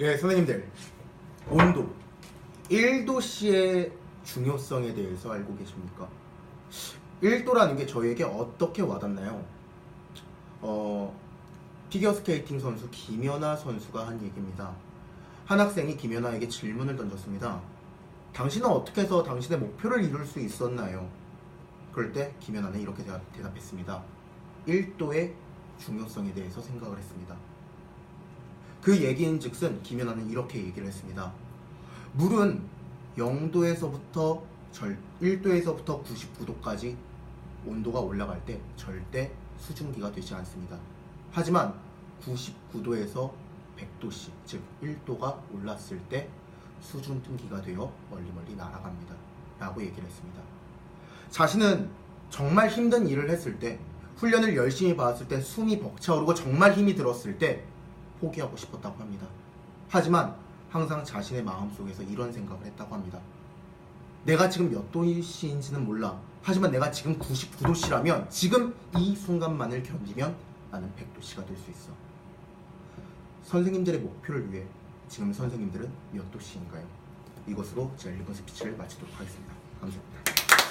예, 선생님들. 온도. 1도씨의 중요성에 대해서 알고 계십니까? 1도라는 게 저에게 어떻게 와닿나요? 어, 피겨스케이팅 선수 김연아 선수가 한 얘기입니다. 한 학생이 김연아에게 질문을 던졌습니다. 당신은 어떻게 해서 당신의 목표를 이룰 수 있었나요? 그럴 때 김연아는 이렇게 대답, 대답했습니다. 1도의 중요성에 대해서 생각을 했습니다. 그 얘기인 즉슨 김연아는 이렇게 얘기를 했습니다. 물은 0도에서부터 절 1도에서부터 99도까지 온도가 올라갈 때 절대 수증기가 되지 않습니다. 하지만 99도에서 100도씨, 즉 1도가 올랐을 때 수증기가 되어 멀리 멀리 날아갑니다. 라고 얘기를 했습니다. 자신은 정말 힘든 일을 했을 때, 훈련을 열심히 받았을 때 숨이 벅차오르고 정말 힘이 들었을 때 포기하고 싶었다고 합니다. 하지만 항상 자신의 마음속에서 이런 생각을 했다고 합니다. 내가 지금 몇 도씨인지는 몰라. 하지만 내가 지금 99도씨라면 지금 이 순간만을 견디면 나는 100도씨가 될 수 있어. 선생님들의 목표를 위해 지금 선생님들은 몇 도씨인가요? 이것으로 제 1번 스피치를 마치도록 하겠습니다. 감사합니다.